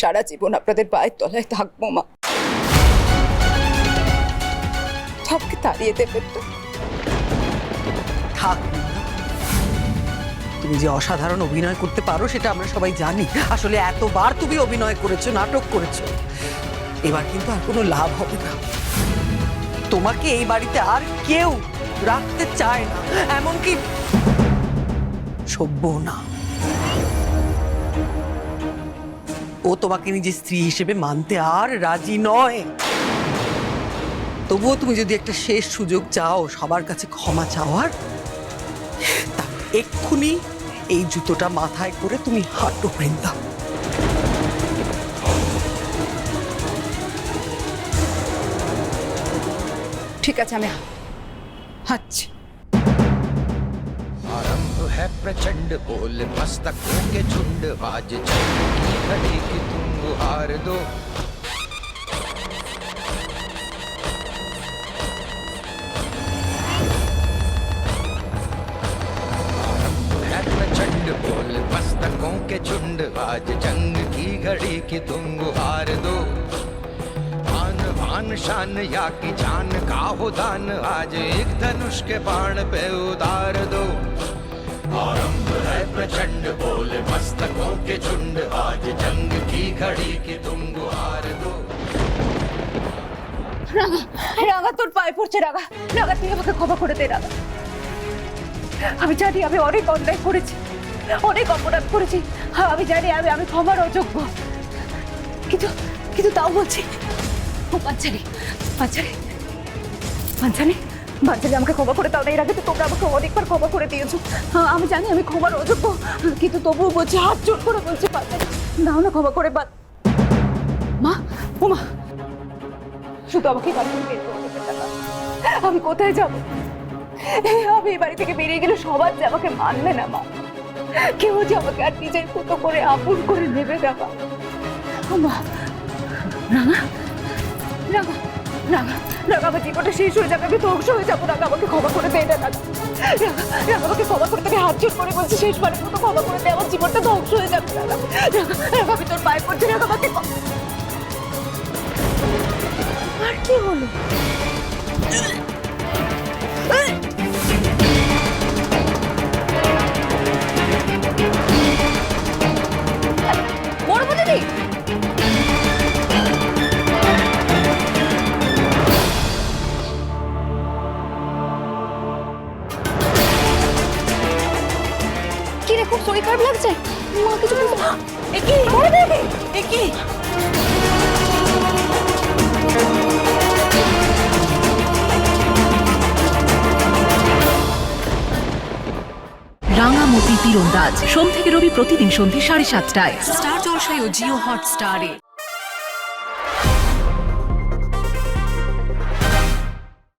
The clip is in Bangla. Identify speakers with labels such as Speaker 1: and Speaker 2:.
Speaker 1: সারা জীবন আপনাদের পায়ের তলায় থাকব, মা। সবকে তাড়িয়ে দেবেন তো।
Speaker 2: থাক তুমি যে অসাধারণ অভিনয় করতে পারো, সেটা আমরা সবাই জানি। আসলে এতবার তুমি অভিনয় করেছ, নাটক করেছ। এবার কিন্তু আর কোনো লাভ হবে না। তোমাকে এই বাড়িতে আর কেউ রাখতে চায় না, এমনকি সভ্য না। ও তোমাকে নিজের স্ত্রী হিসেবে মানতে আর রাজি নয়। তবুও তুমি যদি একটা শেষ সুযোগ চাও, সবার কাছে ক্ষমা চাওয়ার, তা এক্ষুনি এই জুতোটা মাথায় করে তুমি হাঁটো, বৃন্দা।
Speaker 1: ঠিক আছে, আমি হাঁটছি।
Speaker 3: प्रचंड बोल, मस्तकों के झुंड, बाज की की तुम हार दो। प्रचंड बोल के झुंड आज जंग की घड़ी की तुम हार दो। आन, शान, या की जान का हो दान, आज एक धनुष के बाण पे उतार दो। आरंभ है प्रचंड बोल मस्तकों के झुंड आज जंग की घड़ी की तुम गुहार दो
Speaker 1: রাগা রাগা তোর পায়ে পড়ছে রাগা রাগা তুই আমাকে ক্ষমা করে দে রাগা আমি জানি আমি অনেক অন্যায় করেছি অনেক অপরাধ করেছি হ্যাঁ আমি জানি আমি আমি ক্ষমার অযোগ্য কিন্তু কিন্তু তাও বলছি ও বাচ্চারি বাচ্চারি বাচ্চারি বাচ্চারি আমাকে ক্ষমা করে দাও না এর আগে তো তোমরা আমাকে অনেকবার ক্ষমা করে দিয়েছ। হ্যাঁ, আমি জানি আমি ক্ষমার অযোগ্য কিন্তু তবুও বলছি হাত জোর করে বলছি বাচ্চারি দাও না ক্ষমা করে বা মা ও শুধু আমাকে বাড়ি। আমি কোথায় যাব? আমি এই বাড়ি থেকে বেরিয়ে গেলে সবার যে আমাকে মানবে না মা। কেউ যে আমাকে আর নিজের মতো করে আপন করে নেবে না মা। রাঙা রাঙা রাঙা আমার জীবনটা শেষ হয়ে যাবে ধ্বংস হয়ে যাব রাঙা আমাকে ক্ষমা করে দে না ক্ষমা করে তোকে হাত জোর করে বলছি শেষবারের মতো ক্ষমা করে দে আমার জীবনটা ধ্বংস হয়ে যাবে রাঙা রাঙা তোর পায়ে পড়ছি রাঙা আমাকে খুব শরীর খারাপ লাগছে? মা, কিছু
Speaker 4: রাঙামতি তীরন্দাজ। সোম থেকে রবি প্রতিদিন সন্ধ্যে সাড়ে সাতটায়। স্টার জলসায় ও জিও হটস্টারে।